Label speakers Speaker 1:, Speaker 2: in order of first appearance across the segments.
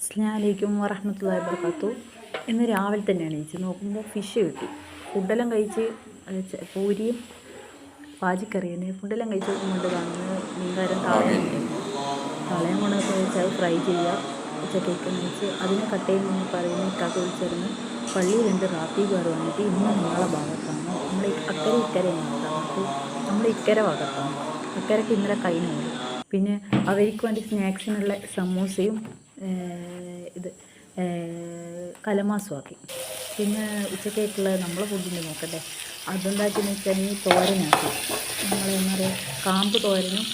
Speaker 1: അസ്ലാമലൈക്കും വറഹമത്തല്ലാ വർക്കാത്തു ഇന്ന് രാവിലെ തന്നെയാണ് എണീച്ച് നോക്കുമ്പോൾ ഫിഷ് കിട്ടി. ഫുഡെല്ലാം കഴിച്ച് പൂരിയും പാജിക്കറിയാണ് ഫുഡെല്ലാം കഴിച്ച് കൊണ്ട് കാണുന്നത് മീൻകാരൻ താളയം. താളയം കൊണ്ടൊക്കെ വെച്ചാൽ ഫ്രൈ ചെയ്യുക ഉച്ചക്കേക്ക് വെച്ച് അതിനെ കട്ട് ചെയ്യുമ്പോൾ പറയുന്ന. ഇക്കാക്ക് വിളിച്ചിരുന്നു. പള്ളിയിലുണ്ട് റാത്തി കാർ വന്നിട്ട് ഇന്ന് നിങ്ങളെ ഭാഗത്താണ് നമ്മൾ അക്കരെ ഇക്കരയാണ് ഭാഗത്ത് നമ്മൾ ഇക്കര ഭാഗത്താണ് അക്കരക്ക് ഇന്നലെ കഴിഞ്ഞു പിന്നെ അവർക്ക് വേണ്ടി സ്നാക്സിനുള്ള സമൂസയും ഇത് കലമാസുമാക്കി പിന്നെ ഉച്ചക്കേക്കുള്ള നമ്മളെ ഫുഡിന് നോക്കട്ടെ. അതെന്താക്കിയെന്ന് വെച്ചാൽ ഈ തോരനാക്കി. നമ്മൾ എന്താ പറയുക കാമ്പ് തോരനും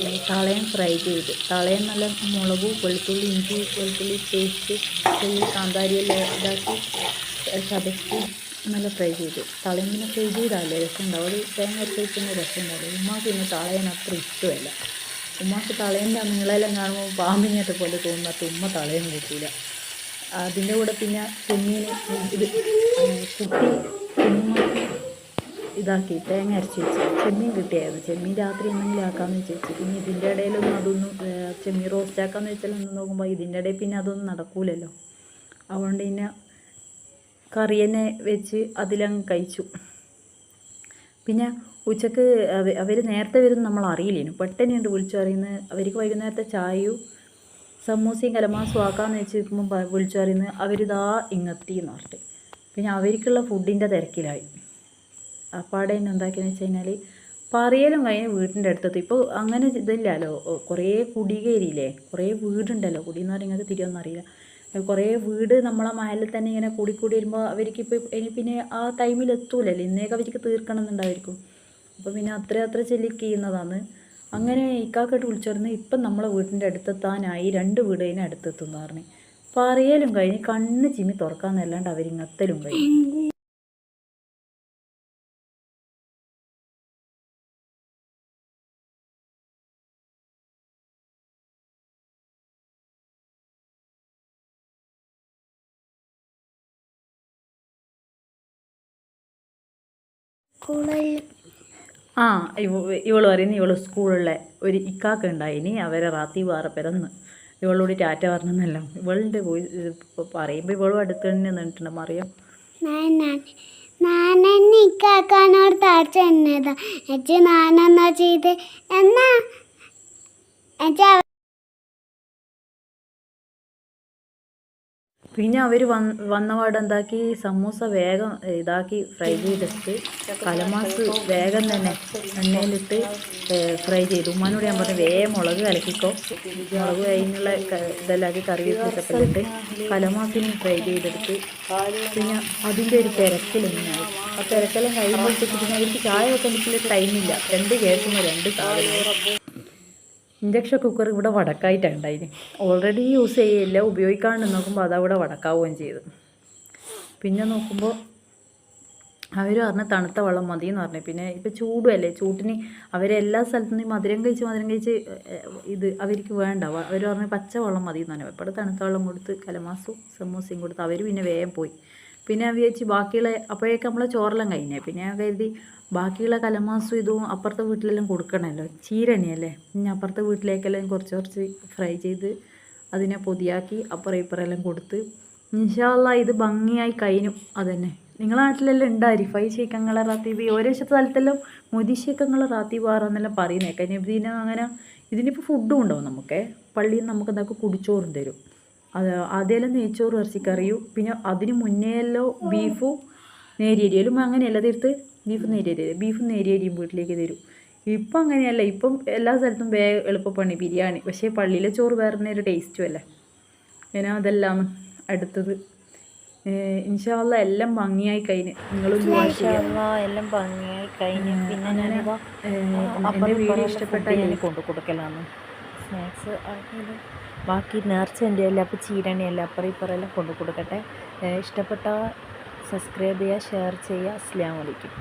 Speaker 1: ഏഹ്, തളയും ഫ്രൈ ചെയ്ത്. തളയും നല്ല മുളകും വെളുത്തുള്ളി ഇഞ്ചി വെളുത്തുള്ളി പേസ്റ്റ് ഈ കാന്താരിയെല്ലാം ഇതാക്കി ചതച്ച് നല്ല ഫ്രൈ ചെയ്തു. തളയും പിന്നെ ഫ്രൈ ചെയ്താലേ രസം ഉണ്ടാവും അത് തേങ്ങ അരച്ച് വെക്കുന്ന രസം ഉണ്ടാവില്ല ഉമ്മാക്ക് പിന്നെ തളയാൻ അത്ര ഇഷ്ടമല്ല. ഉമ്മാക്ക് തളയന്റെ നിങ്ങളെല്ലാം കാണുമ്പോൾ പാമ്പിങ്ങത്തെ പോലെ തോന്നാത്ത ഉമ്മ തളയും കൂട്ടില്ല അതിന്റെ കൂടെ പിന്നെ കുഞ്ഞിന് ഇത് കുട്ടി കുഞ്ഞുമാക്കി ഇതാക്കി. തേങ്ങ അരച്ച് വെച്ച്. ചെമ്മീൻ കിട്ടിയായിരുന്നു. ചെമ്മീൻ രാത്രി എന്തെങ്കിലും ആക്കാമെന്ന് വെച്ച് പിന്നെ ഇതിന്റെ ഇടയിലൊന്നും അതൊന്നും ചെമ്മീൻ റോസ്റ്റ് ആക്കാമെന്ന് വെച്ചാൽ ഒന്ന് നോക്കുമ്പോൾ ഇതിന്റെ ഇടയിൽ പിന്നെ അതൊന്നും നടക്കൂലല്ലോ. അതുകൊണ്ട് പിന്നെ കറി വെച്ച് അതിലങ്ങ് കഴിച്ചു. പിന്നെ ഉച്ചയ്ക്ക് അവർ നേരത്തെ വരും നമ്മൾ അറിയില്ലേനു. പെട്ടെന്ന് ഉണ്ട് വിളിച്ചു പറയുന്നത് അവർക്ക് വൈകുന്നേരത്തെ ചായയും സമൂസയും കലമാസും ആക്കാമെന്ന് വെച്ച് നിൽക്കുമ്പോൾ വിളിച്ചു പറയുന്നത് അവരിതാ ഇങ്ങത്തി എന്ന് പറഞ്ഞിട്ട്. പിന്നെ അവർക്കുള്ള ഫുഡിന്റെ തിരക്കിലായി. അപ്പാടെ തന്നെ എന്താക്കിയെന്ന് വെച്ച് കഴിഞ്ഞാൽ പറയലും കഴിഞ്ഞ് വീടിന്റെ അടുത്തെത്തും. ഇപ്പോൾ അങ്ങനെ ഇതില്ലല്ലോ. കുറേ കുടികേരിയില്ലേ? കുറേ വീടുണ്ടല്ലോ. കുടിയെന്ന് പറയുന്നത് തിരിയൊന്നും അറിയില്ല. കുറേ വീട് നമ്മളെ മഹലിൽ തന്നെ ഇങ്ങനെ കൂടി കൂടി വരുമ്പോൾ അവർക്ക് ഇപ്പോൾ ഇനി പിന്നെ ആ ടൈമിൽ എത്തൂലല്ലോ. ഇന്നേക്ക് അവർക്ക് തീർക്കണം എന്നുണ്ടായിരിക്കും അപ്പോൾ പിന്നെ അത്ര അത്ര ചെല്ലിക്ക് ചെയ്യുന്നതാണ് അങ്ങനെ ഇക്കാക്കട്ട് വിളിച്ചിരുന്നു ഇപ്പം നമ്മളെ വീട്ടിന്റെ അടുത്തെത്താനായി രണ്ട് വീട് അതിന് അടുത്തെത്തുന്നു പറഞ്ഞു. പറയലും കഴിഞ്ഞ് കണ്ണ് ചിമ്മി തുറക്കാന്നല്ലാണ്ട് അവരിങ്ങത്തലും കഴിഞ്ഞു.
Speaker 2: സ്കൂളിൽ
Speaker 1: ആ ഇവ ഇവൾ പറയുന്നു ഇവൾ സ്കൂളിലെ ഒരു ഇക്കാക്ക ഉണ്ടായിനി അവരെ റാത്തി വേറെ പിറന്ന് ഇവളോട് ടാറ്റ പറഞ്ഞെന്നല്ല. ഇവളുടെ പോയി പറയുമ്പോൾ ഇവളും അടുത്ത് തന്നെ നിന്നിട്ടുണ്ട് മറിയാം.
Speaker 2: നാനെന്നെ ഇക്കാക്കാനോട് താഴ്ച എന്നതാ. എച്ച് നാനെന്നാ ചെയ്ത്? എന്നാ? എച്ച
Speaker 1: പിന്നെ അവർ വന്ന് വന്നപാട് എന്താക്കി സമൂസ വേഗം ഇതാക്കി ഫ്രൈ ചെയ്തിട്ട് കലമാസ് വേഗം തന്നെ എണ്ണയിലിട്ട് ഫ്രൈ ചെയ്തു. ഉമ്മാനോട് ഞാൻ പറഞ്ഞു വേഗം മുളക് കലക്കിക്കോ. മുളക് അതിനുള്ള ക- ഇതെല്ലാം ആക്കി കറി വെച്ചിട്ട് കലമാസിനും ഫ്രൈ ചെയ്തെടുത്ത് പിന്നെ അതിന്റെ ഒരു തിരക്കിലിങ്ങനെയായി ആ തിരക്കെല്ലാം കഴിയുമ്പോഴത്തേക്ക് പിന്നെ അവർക്ക് ചായ വെക്കാൻ ടൈമില്ല. രണ്ട് കേൾക്കുമ്പോൾ രണ്ട് സാധനം ഇൻഡക്ഷൻ കുക്കർ ഇവിടെ വടക്കായിട്ടാണ് ഉണ്ടായിന് ഓൾറെഡി യൂസ് ചെയ്യില്ല ഉപയോഗിക്കാണ്ട് നോക്കുമ്പോൾ അതവിടെ വടക്കാവുകയും ചെയ്തു. പിന്നെ നോക്കുമ്പോൾ അവർ പറഞ്ഞ തണുത്ത വെള്ളം മതി എന്ന് പറഞ്ഞു. പിന്നെ ഇപ്പം ചൂടുമല്ലേ ചൂട്ടിന് അവരെല്ലാ സ്ഥലത്തു നിന്ന് മധുരം കഴിച്ച് മധുരം കഴിച്ച് ഇത് അവർക്ക് വേണ്ട. അവർ പറഞ്ഞ് പച്ച വെള്ളം മതി എന്ന് പറഞ്ഞു എപ്പോഴും തണുത്ത വെള്ളം കൊടുത്ത് കലമാസും സമൂസയും കൊടുത്ത് അവർ പിന്നെ വേഗം പോയി. പിന്നെ വിചാരിച്ച് ബാക്കിയുള്ള അപ്പോഴേക്ക് നമ്മൾ ചോറെല്ലാം കഴിഞ്ഞേ. പിന്നെ കരുതി ബാക്കിയുള്ള കലമാസും ഇതും അപ്പുറത്തെ വീട്ടിലെല്ലാം കൊടുക്കണമല്ലോ. ചീരണിയല്ലേ? പിന്നെ അപ്പുറത്തെ വീട്ടിലേക്കെല്ലാം കുറച്ച് കുറച്ച് ഫ്രൈ ചെയ്ത് അതിനെ പൊതിയാക്കി അപ്പുറം ഇപ്പുറമെല്ലാം കൊടുത്ത് ഇൻഷാല്ല ഇത് ഭംഗിയായി കഴിഞ്ഞു അതന്നെ. നിങ്ങളെ നാട്ടിലെല്ലാം ഉണ്ട് അരിഫൈ ശേഖങ്ങളെ റാത്തീബി? ഓരോ സ്ഥലത്തെല്ലാം മുതി ശേഖങ്ങളെ റാത്തീബാറെന്നെല്ലാം പറയുന്നേക്കാം ഇതിനെ അങ്ങനെ ഇതിനിപ്പോൾ ഫുഡും ഉണ്ടാവും നമുക്ക്? പള്ളിയിൽ നിന്ന് നമുക്ക് എന്താക്കും കുടിച്ചോറും തരും. ആദ്യമെല്ലാം നെയ്ച്ചോറ് ഇറച്ചിക്കറിയും പിന്നെ അതിന് മുന്നേയല്ലോ ബീഫും നേരിയരിയലും. അങ്ങനെയല്ല തീർത്ത് ബീഫ് നേരിയരി ബീഫ് നേരിയരിയും വീട്ടിലേക്ക് തരും. ഇപ്പം അങ്ങനെയല്ല. ഇപ്പം എല്ലാ സ്ഥലത്തും വേ എളുപ്പപ്പണി ബിരിയാണി. പക്ഷേ പള്ളിയിലെ ചോറ് വേറെ ഒരു ടേസ്റ്റും അല്ലേ? ഞാൻ അതെല്ലാം അടുത്തത്. ഇൻഷാല്ല എല്ലാം ഭംഗിയായി കഴിഞ്ഞ്. നിങ്ങളും.
Speaker 3: എല്ലാം ഭംഗിയായി കഴിഞ്ഞ്. പിന്നെ
Speaker 1: ഞാൻ എന്റെ വീഡിയോ ഇഷ്ടപ്പെട്ട
Speaker 3: കൊണ്ടു കൊടുക്കലാണ് സ്നാക്സ് ആക്കിയത് ബാക്കി നേർച്ച എന്റെ എല്ലാം അപ്പോൾ ചീരണിയല്ല എല്ലാം അപ്പുറം കൊണ്ടു കൊടുക്കട്ടെ. ഇഷ്ടപ്പെട്ട സബ്സ്ക്രൈബ് ചെയ്യുക ഷെയർ ചെയ്യുക. അസ്ലാം വലൈക്കും